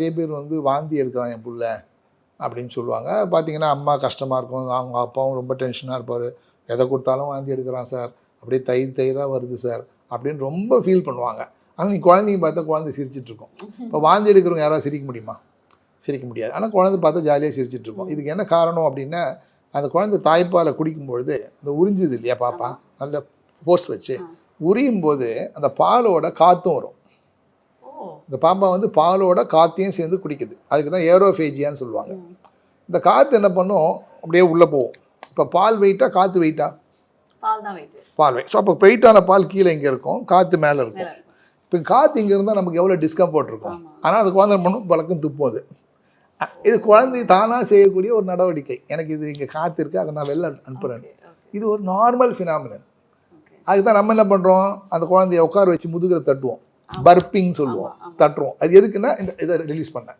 நிறைய பேர் வந்து வாந்தி எடுக்கிறான் என் புள்ள அப்படின்னு சொல்லுவாங்க. பார்த்தீங்கன்னா அம்மா கஷ்டமாக இருக்கும். அவங்க அப்பாவும் ரொம்ப டென்ஷனாக இருப்பார். எதை கொடுத்தாலும் வாந்தி எடுக்கிறான் சார் அப்படியே தயிர் தயிராக வருது சார் அப்படின்னு ரொம்ப ஃபீல் பண்ணுவாங்க. ஆனால் நீ குழந்தைங்க பார்த்தா குழந்தை சிரிச்சிட்டு இருக்கும். இப்போ வாந்தி எடுக்கிறவங்க யாராவது சிரிக்க முடியுமா? சிரிக்க முடியாது. ஆனால் குழந்தை பார்த்தா ஜாலியாக சிரிச்சிட்டு இருக்கும். இதுக்கு என்ன காரணம் அப்படின்னா அந்த குழந்தை தாய்ப்பாலை குடிக்கும் பொழுது அந்த உறிஞ்சுது இல்லையா பாப்பா? நல்ல ஃபோர்ஸ் வச்சு. உரியும் போது அந்த பாலோட காற்றும் வரும். இந்த பாப்பா வந்து பாலோட காற்றையும் சேர்ந்து குடிக்குது. அதுக்கு தான் ஏரோஃபேஜியான்னு சொல்லுவாங்க. இந்த காற்று என்ன பண்ணும்? அப்படியே உள்ளே போகும். இப்போ பால் வெயிட்டா காற்று வெயிட்டா பால் தான் வெயிட் ஸோ அப்போ வெயிட்டான பால் கீழே இங்கே இருக்கும். காற்று மேலே இருக்கும். இப்போ காற்று இங்கே இருந்தால் நமக்கு எவ்வளோ டிஸ்கம்ஃபர்ட் இருக்கும். ஆனால் அது குழந்தை பண்ணும் பழக்கம் துப்பும் அது. இது குழந்தை தானாக செய்யக்கூடிய ஒரு நடவடிக்கை. எனக்கு இது இங்கே காற்று இருக்குது அதை நான் வெளில அனுப்புகிறேன் இது ஒரு நார்மல் ஃபினாமினன். அதுக்கு தான் நம்ம என்ன பண்ணுறோம் அந்த குழந்தைய உட்கார வச்சு முதுகில் தட்டுவோம். பர்பிங் சொல்லுவோம். தட்டுறோம். அது எதுக்குன்னா இந்த இதை ரிலீஸ் பண்ண